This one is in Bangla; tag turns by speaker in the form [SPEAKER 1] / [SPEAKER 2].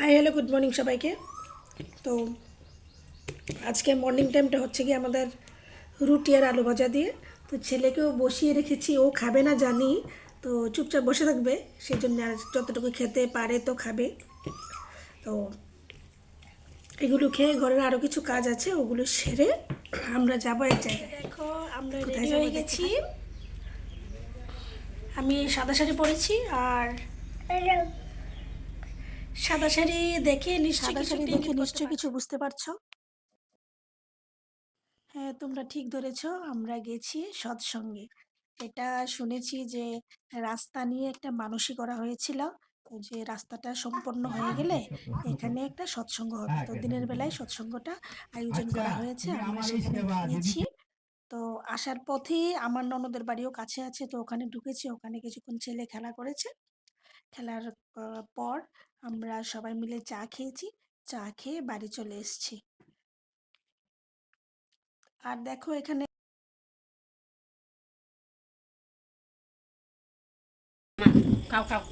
[SPEAKER 1] হাই হ্যালো গুড মর্নিং সবাইকে। তো আজকে মর্নিং টাইমটা হচ্ছে কি আমাদের রুটি আর আলু ভাজা দিয়ে। তো ছেলেকেও বসিয়ে রেখেছি ও খাবে না জানি। তো চুপচাপ বসে থাকবে সেই জন্য আর যতটুকু খেতে পারে তো খাবে। তো এগুলো খেয়ে ঘরের আরও কিছু কাজ আছে ওগুলো সেরে আমরা যাব এক জায়গায়। দেখো আমরা রেডি হয়ে গেছি। আমি সাদা শাড়ি পরেছি আর সাদা শাড়ি দেখে নিশ্চয়ই
[SPEAKER 2] সাদা
[SPEAKER 1] কিছু
[SPEAKER 2] শাড়ি দেখে
[SPEAKER 1] করতে
[SPEAKER 2] নিশ্চয়ই কিছু বুঝতে পারছ।
[SPEAKER 1] হ্যাঁ তোমরা ঠিক ধরেছ আমরা গেছি সৎসঙ্গে। এটা শুনেছি যে রাস্তা নিয়ে একটা মানসিক করা হয়েছিল। যে রাস্তাটা সম্পন্ন হয়ে গেলে এখানে একটা সৎসঙ্গ হবে। তো দিনের বেলায় সৎসঙ্গটা আয়োজন করা হয়েছে। আমরা সেখানে গিয়েছি। তো আসার পথেই আমার ননদের বাড়িও কাছে আছে তো ওখানে ঢুকেছি। ওখানে কিছুক্ষণ ছেলে খেলা করেছে। খেলার পর আমরা সবাই মিলে চা খেয়েছি। চা খেয়ে বাড়ি চলে এসেছি। আর দেখো এখানে
[SPEAKER 3] খাও খাও।